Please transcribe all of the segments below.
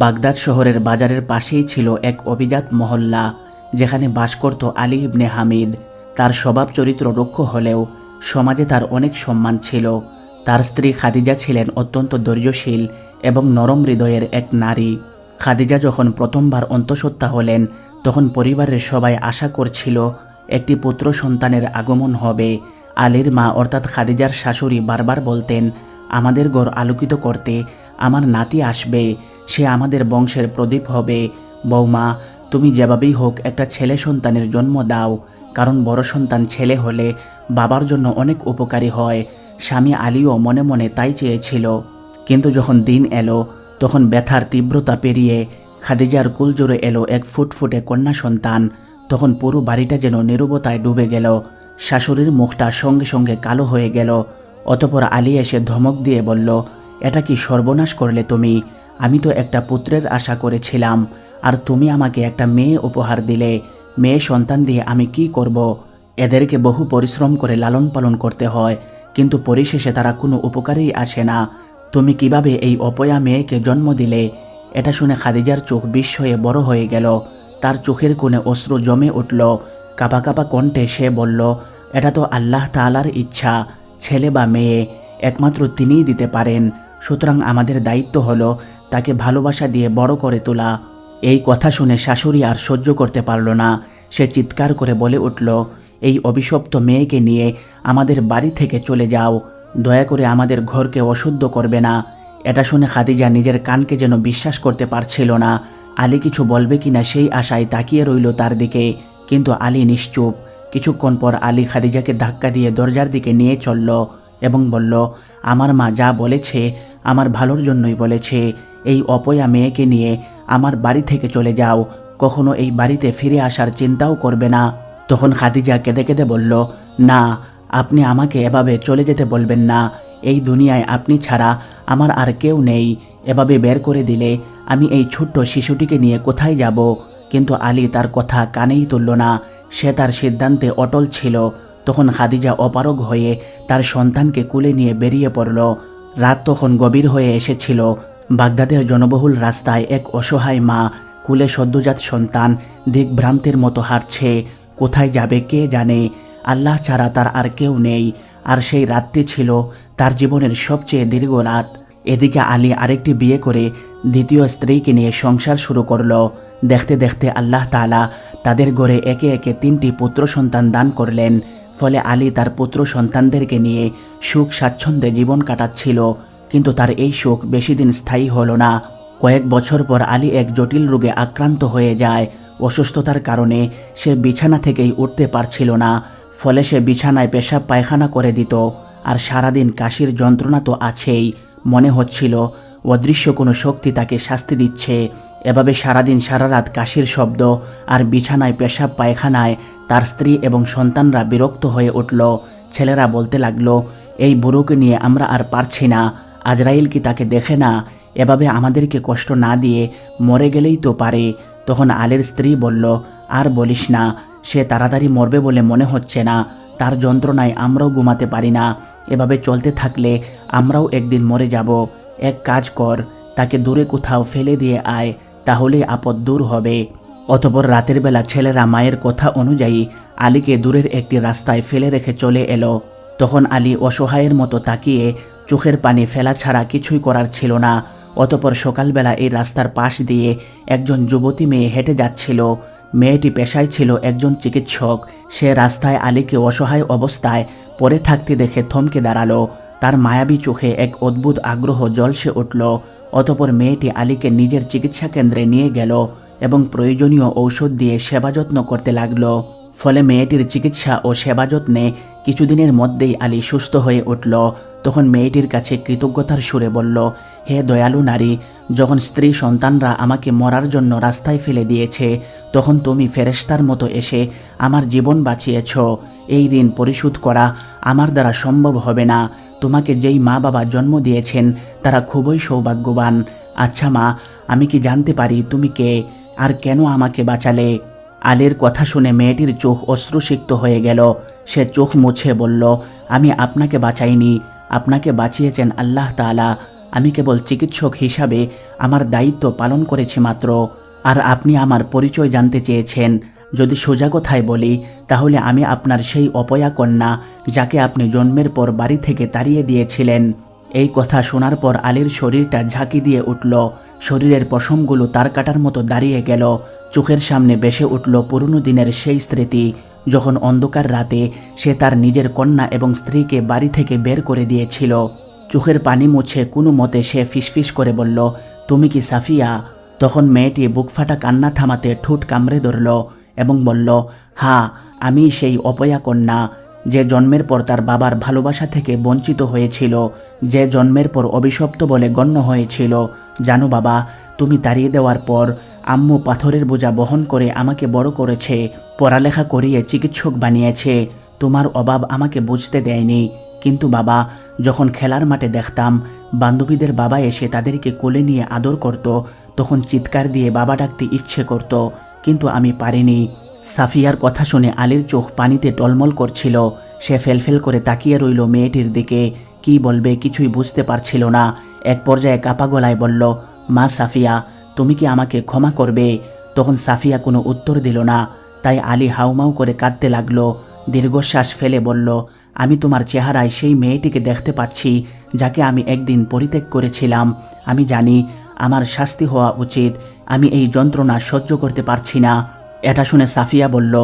Baghdad শহরের বাজারের পাশেই ছিল এক অভিজাত মহল্লা, যেখানে বাস করত আলী ইবনে হামিদ। তার স্বভাব চরিত্র রক্ষ হলেও সমাজে তার অনেক সম্মান ছিল। তার স্ত্রী খাদিজা ছিলেন অত্যন্ত ধৈর্যশীল এবং নরম হৃদয়ের এক নারী। খাদিজা যখন প্রথমবার অন্তঃসত্ত্বা হলেন, তখন পরিবারের সবাই আশা করছিল একটি পুত্র সন্তানের আগমন হবে। আলীর মা অর্থাৎ খাদিজার শাশুড়ি বারবার বলতেন, আমাদের ঘর আলোকিত করতে আমার নাতি আসবে। সে আমাদের বংশের প্রদীপ হবে। বৌমা তুমি যেভাবেই হোক একটা ছেলে সন্তানের জন্ম দাও, কারণ বড় সন্তান ছেলে হলে বাবার জন্য অনেক উপকারী হয়। স্বামী আলীও মনে মনে তাই চেয়েছিল। কিন্তু যখন দিন এলো, তখন ব্যথার তীব্রতা পেরিয়ে খাদিজার কুল জোরে এলো এক ফুটফুটে কন্যা সন্তান। তখন পুরো বাড়িটা যেন নিরবতায় ডুবে গেল। শাশুড়ির মুখটা সঙ্গে সঙ্গে কালো হয়ে গেল। অতপর আলী এসে ধমক দিয়ে বলল, এটা কি সর্বনাশ করলে তুমি? আমি তো একটা পুত্রের আশা করেছিলাম, আর তুমি আমাকে একটা মেয়ে উপহার দিলে। মেয়ে সন্তান দিয়ে আমি কি করব? এদেরকে বহু পরিশ্রম করে লালন পালন করতে হয়, কিন্তু পরিশেষে তারা কোনো উপকারেই আসে না। তুমি কীভাবে এই অপয়া মেয়েকে জন্ম দিলে? এটা শুনে খাদিজার চোখ বিস্ময়ে বড় হয়ে গেল। তার চোখের কোণে অশ্রু জমে উঠল। কাপা কাপা কণ্ঠে সে বলল, এটা তো আল্লাহ তালার ইচ্ছা, ছেলে বা মেয়ে, একমাত্র তিনিই দিতে পারেন। সুতরাং আমাদের দায়িত্ব হলো তাকে ভালোবাসা দিয়ে বড় করে তোলা। এই কথা শুনে শাশুড়ি আর সহ্য করতে পারল না। সে চিৎকার করে বলে উঠল, এই অভিশপ্ত মেয়েকে নিয়ে আমাদের বাড়ি থেকে চলে যাও। দয়া করে আমাদের ঘরকে অশুদ্ধ করবে না। এটা শুনে খাদিজা নিজের কানকে যেন বিশ্বাস করতে পারছিল না। আলী কিছু বলবে কিনা সেই আশায় তাকিয়ে রইল তার দিকে। কিন্তু আলী নিশ্চুপ। কিছুক্ষণ পর আলী খাদিজাকে ধাক্কা দিয়ে দরজার দিকে নিয়ে চলল এবং বলল, আমার মা যা বলেছে আমার ভালোর জন্যই বলেছে, এই অপয়া মেয়েকে নিয়ে আমার বাড়ি থেকে চলে যাও, কখনো এই বাড়িতে ফিরে আসার চিন্তাও করবে না। তখন খাদিজা কেঁদে কেঁদে বলল, না, আপনি আমাকে এভাবে চলে যেতে বলবেন না, এই দুনিয়ায় আপনি ছাড়া আমার আর কেউ নেই। এভাবে বের করে দিলে আমি এই ছোট্ট শিশুটিকে নিয়ে কোথায় যাব? কিন্তু আলী তার কথা কানেই তুলল না। সে তার সিদ্ধান্তে অটল ছিল। তখন খাদিজা অপারগ হয়ে তার সন্তানকে কুলে নিয়ে বেরিয়ে পড়ল। রাত তখন গভীর হয়ে এসেছিল। বাগদাদের জনবহুল রাস্তায় এক অসহায় মা, কুলে সদ্যজাত সন্তান, দিকভ্রান্তের মতো হাঁটছে। কোথায় যাবে কে জানে? আল্লাহ ছাড়া তার আর কেউ নেই। আর সেই রাতটি ছিল তার জীবনের সবচেয়ে দীর্ঘ রাত। এদিকে আলী আরেকটি বিয়ে করে দ্বিতীয় স্ত্রীকে নিয়ে সংসার শুরু করল। দেখতে দেখতে আল্লাহ তাআলা তাদের ঘরে একে একে তিনটি পুত্র সন্তান দান করলেন। ফলে আলী তার পুত্র সন্তানদেরকে নিয়ে সুখ স্বাচ্ছন্দ্যে জীবন কাটাচ্ছিল, কিন্তু তার এই সুখ বেশি দিন স্থায়ী হল না। কয়েক বছর পর আলী এক জটিল রোগে আক্রান্ত হয়ে যায়। অসুস্থতার কারণে সে বিছানা থেকেই উঠতে পারছিল না, ফলে সে বিছানায় পেশাব পায়খানা করে দিত। আর সারাদিন কাশির যন্ত্রণা তো আছেই, মনে হচ্ছিল অদৃশ্য কোনো শক্তি তাকে শাস্তি দিচ্ছে। এভাবে সারাদিন সারা রাত কাশির শব্দ আর বিছানায় পেশাব পায়খানায় তার স্ত্রী এবং সন্তানরা বিরক্ত হয়ে উঠল। ছেলেরা বলতে লাগল, এই বুড়োকে নিয়ে আমরা আর পারছি না। আজরাইল কি তাকে দেখে না? এভাবে আমাদেরকে কষ্ট না দিয়ে মরে গেলেই তো পারে। তখন আলের স্ত্রী বলল, আর বলিস না, সে তাড়াতাড়ি মরবে বলে মনে হচ্ছে না। তার যন্ত্রণায় আমরাও ঘুমাতে পারি না। এভাবে চলতে থাকলে আমরাও একদিন মরে যাব। এক কাজ কর, তাকে দূরে কোথাও ফেলে দিয়ে আয়। তাহলে আপদ দূর হবে। অতপর রাতের বেলা ছেলেরা মায়ের কথা অনুযায়ী আলীকে দূরের একটি রাস্তায় ফেলে রেখে চলে এলো। তখন আলী অসহায়ের মতো তাকিয়ে চোখের পানি ফেলা ছাড়া কিছুই করার ছিল না। অতপর সকালবেলা এই রাস্তার পাশ দিয়ে একজন যুবতী মেয়ে হেঁটে যাচ্ছিল। মেয়েটি পেশায় ছিল একজন চিকিৎসক। সে রাস্তায় আলীকে অসহায় অবস্থায় পড়ে থাকতে দেখে থমকে দাঁড়াল। তার মায়াবী চোখে এক অদ্ভুত আগ্রহ জলসে উঠল। অতপর মেয়েটি আলীকে নিজের চিকিৎসা কেন্দ্রে নিয়ে গেল এবং প্রয়োজনীয় ঔষধ দিয়ে সেবা যত্ন করতে লাগল। ফলে মেয়েটির চিকিৎসা ও সেবা যত্নে কিছুদিনের মধ্যেই আলী সুস্থ হয়ে উঠল। তখন মেয়েটির কাছে কৃতজ্ঞতার সুরে বলল, হে দয়ালু নারী, যখন স্ত্রী সন্তানরা আমাকে মরার জন্য রাস্তায় ফেলে দিয়েছে, তখন তুমি ফেরেস্তার মতো এসে আমার জীবন বাঁচিয়েছ। এই ঋণ পরিশোধ করা আমার দ্বারা সম্ভব হবে না। তোমাকে যেই মা বাবা জন্ম দিয়েছেন, তারা খুবই সৌভাগ্যবান। আচ্ছা মা, আমি কি জানতে পারি তুমি কে? আর কেন আমাকে বাঁচালে? আলীর কথা শুনে মেয়েটির চোখ অশ্রুসিক্ত হয়ে গেল। সে চোখ মুছে বলল, আমি আপনাকে বাঁচাইনি। আপনাকে বাঁচিয়েছেন আল্লাহ তাআলা। আমি কেবল চিকিৎসক হিসাবে আমার দায়িত্ব পালন করেছি মাত্র। আর আপনি আমার পরিচয় জানতে চেয়েছেন। যদি সোজা কথায় বলি তাহলে আমি আপনার সেই অপয়া কন্যা যাকে আপনি জন্মের পর বাড়ি থেকে তাড়িয়ে দিয়েছিলেন। এই কথা শোনার পর আলীর শরীরটা ঝাঁকি দিয়ে উঠল। শরীরের পশমগুলো তার কাটার মতো দাঁড়িয়ে গেল। চোখের সামনে বেসে উঠল পুরনো দিনের সেই স্মৃতি, যখন অন্ধকার রাতে সে তার নিজের কন্যা এবং স্ত্রীকে বাড়ি থেকে বের করে দিয়েছিল। চোখের পানি মুছে কোনো মতে সে ফিসফিস করে বলল, তুমি কি সাফিয়া? তখন মেয়েটি বুকফাটা কান্না থামাতে ঠোঁট কামড়ে ধরল এবং বলল হ্যাঁ আমি সেই অপয়া কন্যা যে জন্মের পর তার বাবার ভালোবাসা থেকে বঞ্চিত হয়েছিল, যে জন্মের পর অভিশপ্ত বলে গণ্য হয়েছিল। জানো বাবা, তুমি তাড়িয়ে দেওয়ার পর আম্মু পাথরের বোঝা বহন করে আমাকে বড় করেছে, পড়ালেখা করিয়ে চিকিৎসক বানিয়েছে। তোমার অভাব আমাকে বুঝতে দেয়নি। কিন্তু বাবা, যখন খেলার মাঠে দেখতাম, বান্ধবীদের বাবা এসে তাদেরকে কোলে নিয়ে আদর করত, তখন চিৎকার দিয়ে বাবা ডাকতে ইচ্ছে করত। কিন্তু আমি পারিনি। সাফিয়ার কথা শুনে আলীর চোখ পানিতে টলমল করছিল। সে ফেলফেল করে তাকিয়ে রইল মেয়েটির দিকে। কি বলবে কিছুই বুঝতে পারছিল না। এক পর্যায়ে কাপা গলায় বলল, মা সাফিয়া, তুমি কি আমাকে ক্ষমা করবে? তখন সাফিয়া কোনো উত্তর দিল না। তাই আলী হাউমাউ করে কাঁদতে লাগল। দীর্ঘশ্বাস ফেলে বলল, আমি তোমার চেহারায় সেই মেয়েটিকে দেখতে পাচ্ছি, যাকে আমি একদিন পরিত্যাগ করেছিলাম। আমি জানি, আমার শাস্তি হওয়া উচিত। আমি এই যন্ত্রণা সহ্য করতে পারছি না। এটা শুনে সাফিয়া বলল,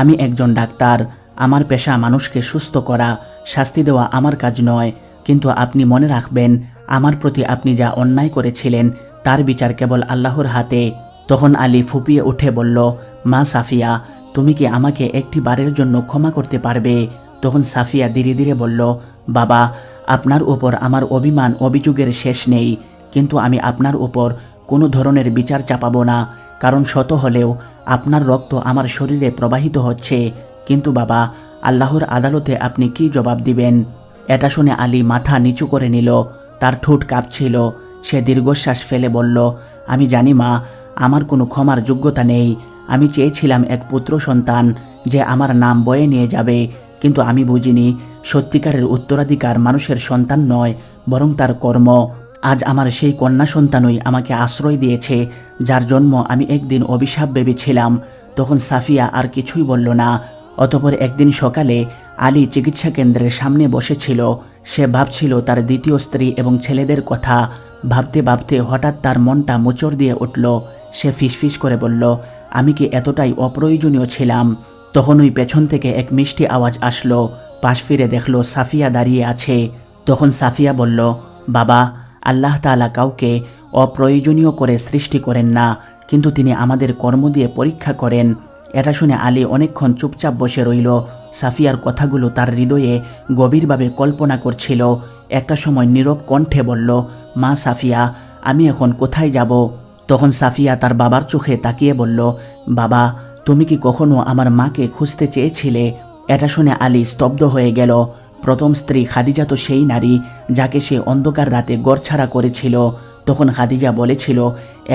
আমি একজন ডাক্তার, আমার পেশা মানুষকে সুস্থ করা, শাস্তি দেওয়া আমার কাজ নয়, কিন্তু আপনি মনে রাখবেন, আমার প্রতি আপনি যা অন্যায় করেছিলেন, তার বিচার কেবল আল্লাহর হাতে। তখন আলী ফুপিয়ে উঠে বলল, মা সাফিয়া, তুমি কি আমাকে একটি বারের জন্য ক্ষমা করতে পারবে? তখন সাফিয়া ধীরে ধীরে বলল, বাবা, আপনার উপর আমার অভিমান, অভিযোগের শেষ নেই, কিন্তু আমি আপনার উপর কোনো ধরনের বিচার চাপাবো না, কারণ শত হলেও আপনার রক্ত আমার শরীরে প্রবাহিত হচ্ছে। কিন্তু বাবা, আল্লাহর আদালতে আপনি কি জবাব দিবেন? এটা শুনে আলী মাথা নিচু করে নিল। তার ঠোঁট কাঁপছিল। সে দীর্ঘশ্বাস ফেলে বলল, আমি জানি মা, আমার কোনো ক্ষমার যোগ্যতা নেই। আমি চেয়েছিলাম এক পুত্র সন্তান যে আমার নাম বয়ে নিয়ে যাবে। কিন্তু আমি বুঝিনি, সত্যিকারের উত্তরাধিকার মানুষের সন্তান নয়, বরং তার কর্ম। আজ আমার সেই কন্যা সন্তানই আমাকে আশ্রয় দিয়েছে, যার জন্ম আমি একদিন অভিশাপ ভেবেছিলাম। তখন সাফিয়া আর কিছুই বলল না। অতপর একদিন সকালে আলী চিকিৎসা কেন্দ্রের সামনে বসেছিল। সে ভাবছিল তার দ্বিতীয় স্ত্রী এবং ছেলেদের কথা। ভাবতে ভাবতে হঠাৎ তার মনটা মোচড় দিয়ে উঠল। সে ফিসফিস করে বলল, আমি কি এতটাই অপ্রয়োজনীয় ছিলাম? তখন ওই পেছন থেকে এক মিষ্টি আওয়াজ আসলো। পাশ ফিরে দেখল সাফিয়া দাঁড়িয়ে আছে। তখন সাফিয়া বলল, বাবা আল্লাহ তাআলা কাউকে অপ্রয়োজনীয় করে সৃষ্টি করেন না, কিন্তু তিনি আমাদের কর্ম দিয়ে পরীক্ষা করেন। এটা শুনে আলী অনেকক্ষণ চুপচাপ বসে রইল। সাফিয়ার কথাগুলো তার হৃদয়ে গভীরভাবে কল্পনা করছিল। একটা সময় নীরব কণ্ঠে বলল, মা সাফিয়া, আমি এখন কোথায় যাব? তখন সাফিয়া তার বাবার চোখে তাকিয়ে বলল, বাবা, তুমি কি কখনো আমার মাকে খুঁজতে চেয়েছিলে? এটা শুনে আলী স্তব্ধ হয়ে গেল। প্রথম স্ত্রী খাদিজা তো সেই নারী যাকে সে অন্ধকার রাতে গড়ছাড়া করেছিল। তখন খাদিজা বলেছিল,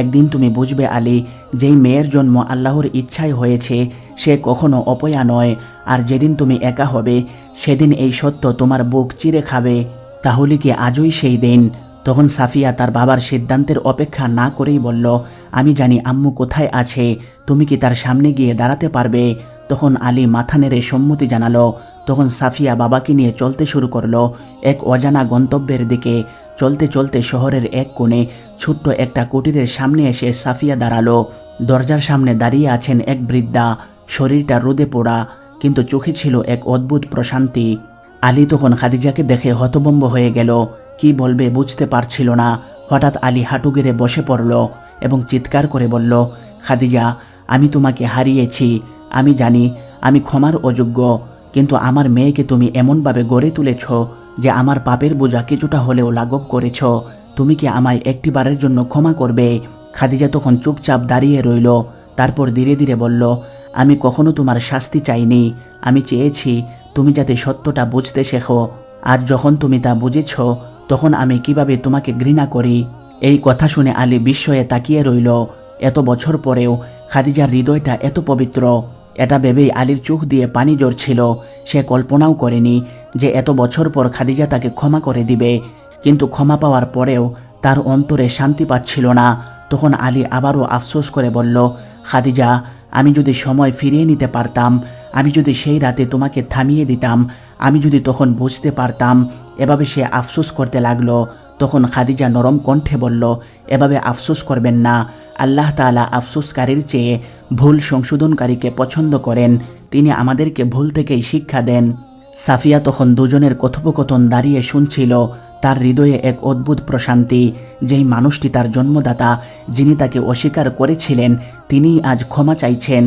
একদিন তুমি বুঝবে আলী, যেই মেয়ের জন্ম আল্লাহর ইচ্ছায় হয়েছে, সে কখনো অপয়া নয়। আর যেদিন তুমি একা হবে, সেদিন এই সত্য তোমার বুক চিরে খাবে। তাহলে কি আজই সেই দিন? তখন সাফিয়া তার বাবার সিদ্ধান্তের অপেক্ষা না করেই বলল, আমি জানি আম্মু কোথায় আছে, তুমি কি তার সামনে গিয়ে দাঁড়াতে পারবে? তখন আলী মাথা নেড়ে সম্মতি জানালো। তখন সাফিয়া বাবাকে নিয়ে চলতে শুরু করল এক অজানা গন্তব্যের দিকে। চলতে চলতে শহরের এক কোণে ছোট্ট একটা কুটিরের সামনে এসে সাফিয়া দাঁড়াল। দরজার সামনে দাঁড়িয়ে আছেন এক বৃদ্ধা। শরীরটা রোদে পোড়া, কিন্তু চোখে ছিল এক অদ্ভুত প্রশান্তি। আলী তখন খাদিজাকে দেখে হতবম্ব হয়ে গেল। কি বলবে বুঝতে পারছিল না। হঠাৎ আলী হাঁটু গেড়ে বসে পড়ল এবং চিৎকার করে বলল, খাদিজা, আমি তোমাকে হারিয়েছি। আমি জানি, আমি ক্ষমার অযোগ্য। কিন্তু আমার মেয়েকে তুমি এমনভাবে গড়ে তুলেছ যে আমার পাপের বোঝা কিছুটা হলেও লাঘব করেছ। তুমি কি আমায় একটিবারের জন্য ক্ষমা করবে? খাদিজা তখন চুপচাপ দাঁড়িয়ে রইল, তারপর ধীরে ধীরে বলল, আমি কখনো তোমার শাস্তি চাইনি। আমি চেয়েছি তুমি যাতে সত্যটা বুঝতে শেখো। আজ যখন তুমি তা বুঝেছ, তখন আমি কীভাবে তোমাকে ঘৃণা করি? এই কথা শুনে আলী বিস্ময়ে তাকিয়ে রইল। এত বছর পরেও খাদিজার হৃদয়টা এত পবিত্র। এটা ভেবেই আলীর চোখ দিয়ে পানি ঝরছিল। সে কল্পনাও করেনি যে এত বছর পর খাদিজা তাকে ক্ষমা করে দিবে। কিন্তু ক্ষমা পাওয়ার পরেও তার অন্তরে শান্তি পাচ্ছিল না। তখন আলী আবারও আফসোস করে বলল, খাদিজা, আমি যদি সময় ফিরিয়ে নিতে পারতাম, আমি যদি সেই রাতে তোমাকে থামিয়ে দিতাম, আমি যদি তখন বুঝতে পারতাম, এভাবে সে আফসোস করতে লাগল। তখন খাদিজা নরম কণ্ঠে বলল, এভাবে আফসোস করবেন না। আল্লাহ তাআলা আফসোসকারীর চেয়ে ভুল সংশোধনকারীকে পছন্দ করেন। তিনি আমাদেরকে ভুল থেকেই শিক্ষা দেন। সাফিয়া তখন দুজনের কথোপকথন দাঁড়িয়ে শুনছিল। তার হৃদয়ে এক অদ্ভুত প্রশান্তি, যেই মানুষটি তার জন্মদাতা, যিনি তাকে অস্বীকার করেছিলেন, তিনিই আজ ক্ষমা চাইছেন।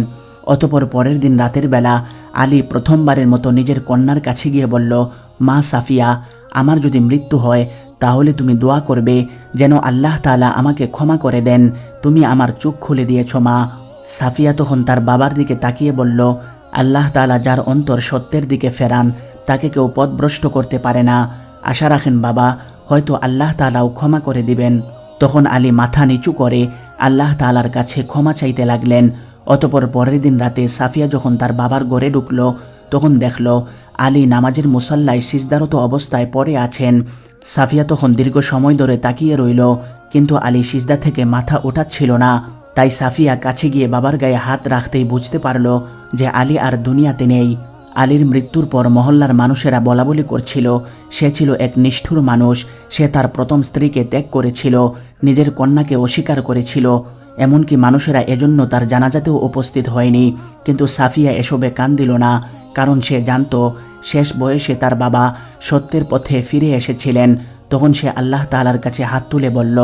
অতপর পরের দিন রাতের বেলা আলী প্রথমবারের মতো নিজের কন্যার কাছে গিয়ে বলল, মা সাফিয়া, আমার যদি মৃত্যু হয় তাহলে তুমি দোয়া করবে, যেন আল্লাহ তাআলা আমাকে ক্ষমা করে দেন। তুমি আমার চোখ খুলে দিয়েছ, মা। সাফিয়া তখন তার বাবার দিকে তাকিয়ে বলল, আল্লাহ তাআলা যার অন্তর সত্যের দিকে ফেরান, তাকে কেউ পথভ্রষ্ট করতে পারে না। আশা রাখেন বাবা, হয়তো আল্লাহ তাআলাও ক্ষমা করে দিবেন। তখন আলী মাথা নিচু করে আল্লাহ তালার কাছে ক্ষমা চাইতে লাগলেন। অতপর পরের দিন রাতে সাফিয়া যখন তার বাবার ঘরে ঢুকল, তখন দেখল, আলী নামাজের মুসল্লায় সিজদারত অবস্থায় পড়ে আছেন। সাফিয়া তখন দীর্ঘ সময় ধরে তাকিয়ে রইল, কিন্তু আলী সিজদা থেকে মাথা ওঠাচ্ছিল না। তাই সাফিয়া কাছে গিয়ে বাবার গায়ে হাত রাখতেই বুঝতে পারল যে আলী আর দুনিয়াতে নেই। আলীর মৃত্যুর পর মহল্লার মানুষেরা বলাবলি করছিল, সে ছিল এক নিষ্ঠুর মানুষ, সে তার প্রথম স্ত্রীকে ত্যাগ করেছিল, নিজের কন্যাকে অস্বীকার করেছিল। এমনকি মানুষেরা এজন্য তার জানাজাতেও উপস্থিত হয়নি, কিন্তু সাফিয়া এসবে কান দিল না। কারণ সে জানত শেষ বয়সে তার বাবা সত্যের পথে ফিরে এসেছিলেন। তখন সে আল্লাহ তাআলার কাছে হাত তুলে বলল,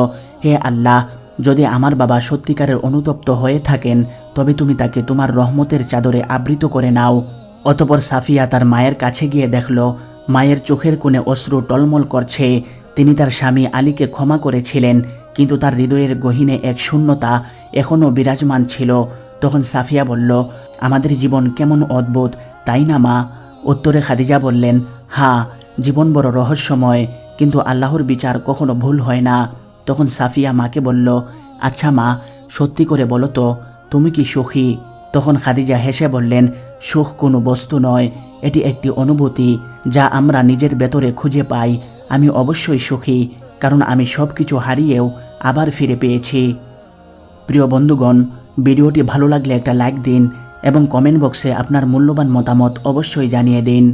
হে আল্লাহ, যদি আমার বাবা সত্যিকারের অনুতপ্ত হয়ে থাকেন, তবে তুমি তাকে তোমার রহমতের চাদরে আবৃত করে নাও। অতপর সাফিয়া তার মায়ের কাছে গিয়ে দেখল, মায়ের চোখের কোণে অশ্রু টলমল করছে। তিনি তার স্বামী আলীকে ক্ষমা করেছিলেন, কিন্তু তার হৃদয়ের গহীনে এক শূন্যতা এখনও বিরাজমান ছিল। তখন সাফিয়া বলল, আমাদের জীবন কেমন অদ্ভুত। তাই না মা? উত্তরে খাদিজা বললেন, হা, জীবন বড় রহস্যময়, কিন্তু আল্লাহর বিচার কখনো ভুল হয় না। তখন সাফিয়া মাকে বলল আচ্ছা মা, সত্যি করে বলো তো, তুমি কি সুখী? তখন খাদিজা হেসে বললেন, সুখ কোনো বস্তু নয়, এটি একটি অনুভূতি, যা আমরা নিজের ভেতরে খুঁজে পাই। আমি অবশ্যই সুখী, কারণ আমি সব কিছু হারিয়েও আবার ফিরে পেয়েছি। প্রিয় বন্ধুগণ, ভিডিওটি ভালো লাগলে একটা লাইক দিন এবং কমেন্ট বক্সে আপনার মূল্যবান মতামত অবশ্যই জানিয়ে দিন।